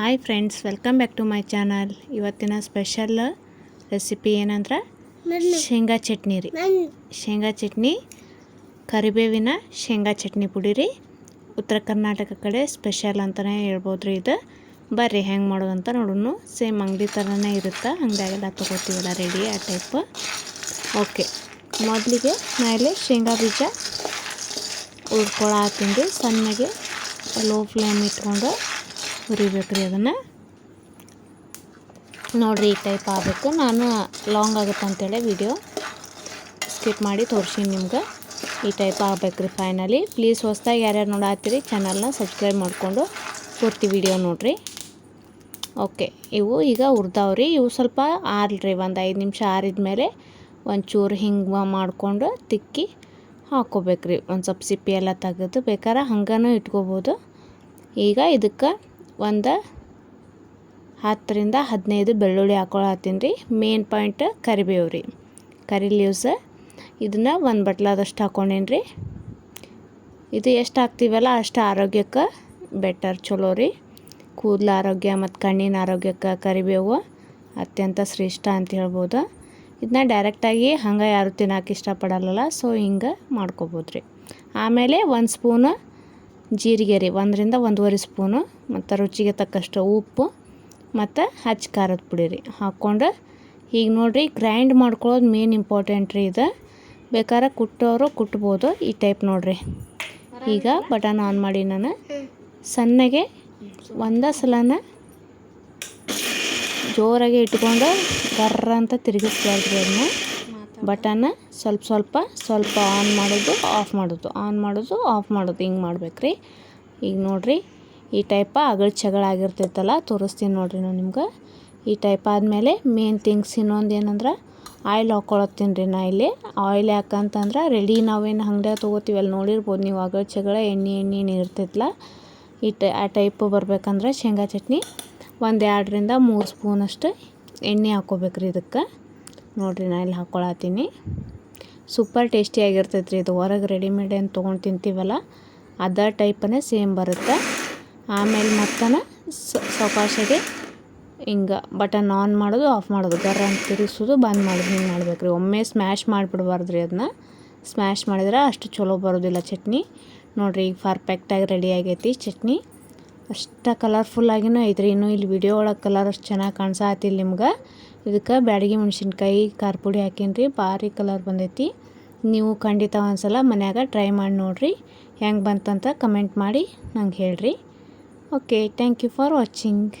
Hi friends welcome back to my channel. ಇವತ್ತಿನ special recipe ಏನಂದ್ರೆ? ಶೇಂಗಾ ಚಟ್ನಿ ರೀ. ಶೇಂಗಾ ಚಟ್ನಿ ಕರಿಬೇವಿನ ಶೇಂಗಾ ಚಟ್ನಿ ಪುಡಿ ರೀ. ಉತ್ತರ ಕರ್ನಾಟಕ ಕಡೆ ಸ್ಪೆಷಲ್ ಅಂತಲೇ ಹೇಳ್ಬೋದು ರೀ ಇದು. ಬರ್ರಿ ಹೆಂಗೆ ಮಾಡೋದಂತ ನೋಡೋಣ ಸೇಮ್ ಅಂಗಡಿ ಥರನೇ ಇರುತ್ತೆ? ಅಂಗಡಿಯಾಗೆಲ್ಲ ತೊಗೋತೀವಲ್ಲ ರೆಡಿ ಆ ಟೈಪ್ ಓಕೆ ಮೊದಲಿಗೆ ಮೇಲೆ ಶೇಂಗಾ ಬೀಜ ಉಳ್ಕೊಳ ರೀ. ಸಣ್ಣಗೆ ಲೋ ಫ್ಲೇಮ್ ಇಟ್ಕೊಂಡು ಹುರಿಬೇಕು ರೀ ಅದನ್ನು. ನೋಡಿರಿ ಈ ಟೈಪ್ ಆಗಬೇಕು. ನಾನು ಲಾಂಗ್ ಆಗುತ್ತೆ ಅಂತೇಳಿ ವಿಡಿಯೋ ಸ್ಕಿಪ್ ಮಾಡಿ ತೋರಿಸಿ ನಿಮ್ಗೆ. ಈ ಟೈಪ್ ಆಗಬೇಕು ರೀ ಫೈನಲಿ ಪ್ಲೀಸ್ ಹೊಸ್ದಾಗಿ ಯಾರ್ಯಾರು ನೋಡತ್ತೀರಿ ಚಾನಲ್ನ ಸಬ್ಸ್ಕ್ರೈಬ್ ಮಾಡಿಕೊಂಡು ಪೂರ್ತಿ ವಿಡಿಯೋ ನೋಡಿರಿ. ಓಕೆ ಇವು ಈಗ ಹುರ್ದಾವ್ರಿ ಇವು ಸ್ವಲ್ಪ ಆರ್ಲ್ರಿ, ಒಂದು ಐದು ನಿಮಿಷ ಆರಿದ ಮೇಲೆ ಒಂಚೂರು ಹಿಂಗೆ ಮಾಡಿಕೊಂಡು ತಿಕ್ಕಿ ಹಾಕ್ಕೋಬೇಕ್ರಿ ಒಂದು ಸ್ವಲ್ಪ ಸಿಪ್ಪಿ ಎಲ್ಲ ತೆಗೆದು ಬೇಕಾದ್ರೆ ಹಂಗನೂ ಇಟ್ಕೋಬೋದು. ಈಗ ಇದಕ್ಕೆ ಒಂದು ಹತ್ತರಿಂದ ಹದಿನೈದು ಬೆಳ್ಳುಳ್ಳಿ ಹಾಕೊಳತ್ತೀನಿ ರೀ. ಮೇನ್ ಪಾಯಿಂಟ್ ಕರಿಬೇವು ರೀ. ಕರಿ ಲೀವ್ಸ್ ಇದನ್ನು ಒಂದು ಬಟ್ಲಾದಷ್ಟು ಹಾಕ್ಕೊಂಡೇನಿ ರೀ. ಇದು ಎಷ್ಟು ಹಾಕ್ತೀವಲ್ಲ ಅಷ್ಟು ಆರೋಗ್ಯಕ್ಕೆ ಬೆಟರ್ ಚಲೋ ರೀ. ಕೂದಲ ಆರೋಗ್ಯ ಮತ್ತು ಕಣ್ಣಿನ ಆರೋಗ್ಯಕ್ಕೆ ಕರಿಬೇವು ಅತ್ಯಂತ ಶ್ರೇಷ್ಠ ಅಂತ ಹೇಳ್ಬೋದು. ಇದನ್ನ ಡೈರೆಕ್ಟಾಗಿ ಹಂಗೆ ಯಾರು ತಿನ್ನೋಕೆ ಇಷ್ಟಪಡಲ್ಲ ಸೊ ಹಿಂಗೆ ಮಾಡ್ಕೊಬೋದು ರೀ ಆಮೇಲೆ ಒಂದು ಸ್ಪೂನು ಜೀರಿಗೆ ರೀ, ಒಂದರಿಂದ ಒಂದೂವರೆ ಸ್ಪೂನು, ಮತ್ತು ರುಚಿಗೆ ತಕ್ಕಷ್ಟು ಉಪ್ಪು, ಮತ್ತು ಹಚ್ಚಿ ಖಾರದ ಪುಡಿ ರೀ ಹಾಕ್ಕೊಂಡು, ಈಗ ನೋಡಿರಿ ಗ್ರೈಂಡ್ ಮಾಡ್ಕೊಳ್ಳೋದು ಮೇನ್ ಇಂಪಾರ್ಟೆಂಟ್ ರೀ ಇದು. ಬೇಕಾದ್ರೆ ಕುಟ್ಟೋರು ಕುಟ್ಬೋದು ಈ ಟೈಪ್ ನೋಡಿರಿ. ಈಗ ಬಟನ್ ಆನ್ ಮಾಡಿ ನಾನು ಸಣ್ಣಗೆ ಒಂದ ಸಲನ ಜೋರಾಗಿ ಇಟ್ಕೊಂಡು ಬರ್ರ ಅಂತ ತಿರುಗಿಸ್ಬಾರ್ದು ಅದನ್ನ. ಬಟನ್ನ ಸ್ವಲ್ಪ ಸ್ವಲ್ಪ ಸ್ವಲ್ಪ ಆನ್ ಮಾಡೋದು ಆಫ್ ಮಾಡೋದು. ಆನ್ ಮಾಡೋದು ಆಫ್ ಮಾಡೋದು. ಹಿಂಗೆ ಮಾಡ್ಬೇಕ್ರಿ. ಈಗ ನೋಡಿರಿ, ಈ ಟೈಪ ಅಗಳ ಚಗಳಾಗಿರ್ತೈತಲ್ಲ ತೋರಿಸ್ತೀನಿ ನೋಡಿರಿ ನಾನು ನಿಮ್ಗೆ. ಈ ಟೈಪ್ ಆದಮೇಲೆ ಮೇನ್ ಥಿಂಗ್ಸ್ ಇನ್ನೊಂದು ಏನಂದ್ರೆ ಆಯಿಲ್ ಹಾಕ್ಕೊಳತ್ತೀನಿ ರೀ ನಾ ಇಲ್ಲಿ. ಆಯಿಲ್ ಯಾಕಂತಂದ್ರೆ ರೆಡಿ ನಾವೇನು ಅಂಗಡಿಯಾಗ ಅಲ್ಲಿ ನೋಡಿರ್ಬೋದು ನೀವು ಅಗಳ ಚಗಳ ಎಣ್ಣೆ ಎಣ್ಣೆ ಇರ್ತೈತಲ್ಲ ಈ ಟೈ, ಆ ಟೈಪ್ ಬರ್ಬೇಕಂದ್ರೆ ಶೇಂಗಾ ಚಟ್ನಿ ಒಂದು ಎರಡರಿಂದ ಮೂರು ಸ್ಪೂನಷ್ಟು ಎಣ್ಣೆ ಹಾಕ್ಕೋಬೇಕ್ರಿ ಇದಕ್ಕೆ. ನೋಡಿರಿ, ನಾ ಇಲ್ಲಿ ಹಾಕ್ಕೊಳತ್ತೀನಿ ಸೂಪರ್ ಟೇಸ್ಟಿಯಾಗಿರ್ತೈತೆ ರೀ ಇದು. ಹೊರಗೆ ರೆಡಿಮೇಡ್ ಏನು ತೊಗೊಂಡು ತಿಂತೀವಲ್ಲ ಅದರ ಟೈಪನೇ ಸೇಮ್ ಬರುತ್ತೆ. ಆಮೇಲೆ ಮತ್ತನ ಸಾವಕಾಶಗೆ ಹಿಂಗೆ ಬಟನ್ ಆನ್ ಮಾಡೋದು ಆಫ್ ಮಾಡೋದು. ಗರ್ರ ಅಂತ ತಿರುಗಿಸೋದು, ಬಂದ್ ಮಾಡೋದು. ಹಿಂಗೆ ಮಾಡ್ಬೇಕು ರೀ ಒಮ್ಮೆ ಸ್ಮ್ಯಾಶ್ ಮಾಡಿಬಿಡ್ಬಾರ್ದು ರೀ ಅದನ್ನ ಸ್ಮ್ಯಾಶ್ ಮಾಡಿದ್ರೆ ಅಷ್ಟು ಚಲೋ ಬರೋದಿಲ್ಲ ಚಟ್ನಿ. ನೋಡಿರಿ, ಈಗ ಪರ್ಫೆಕ್ಟಾಗಿ ರೆಡಿ ಆಗೈತಿ ಚಟ್ನಿ. ಅಷ್ಟು ಕಲರ್ಫುಲ್ಲಾಗಿನೂ ಐತ್ರಿ. ಇನ್ನು ಇಲ್ಲಿ ವಿಡಿಯೋ ಒಳಗೆ ಕಲರ್ ಅಷ್ಟು ಚೆನ್ನಾಗಿ ಕಾಣಿಸತ್ತಿಲ್ಲ ನಿಮ್ಗೆ. ಇದಕ್ಕೆ ಬ್ಯಾಡಗಿ ಮೆಣಸಿನ್ಕಾಯಿ ಖಾರ ಪುಡಿ ಹಾಕೀನಿ ಭಾರಿ ಕಲರ್ ಬಂದೈತಿ. ನೀವು ಖಂಡಿತ ಒಂದ್ಸಲ ಮನ್ಯಾಗ ಟ್ರೈ ಮಾಡಿ ನೋಡಿರಿ. ಹೆಂಗೆ ಬಂತಂತ ಕಮೆಂಟ್ ಮಾಡಿ ನಂಗೆ ಹೇಳ್ರಿ. Okay thank you for watching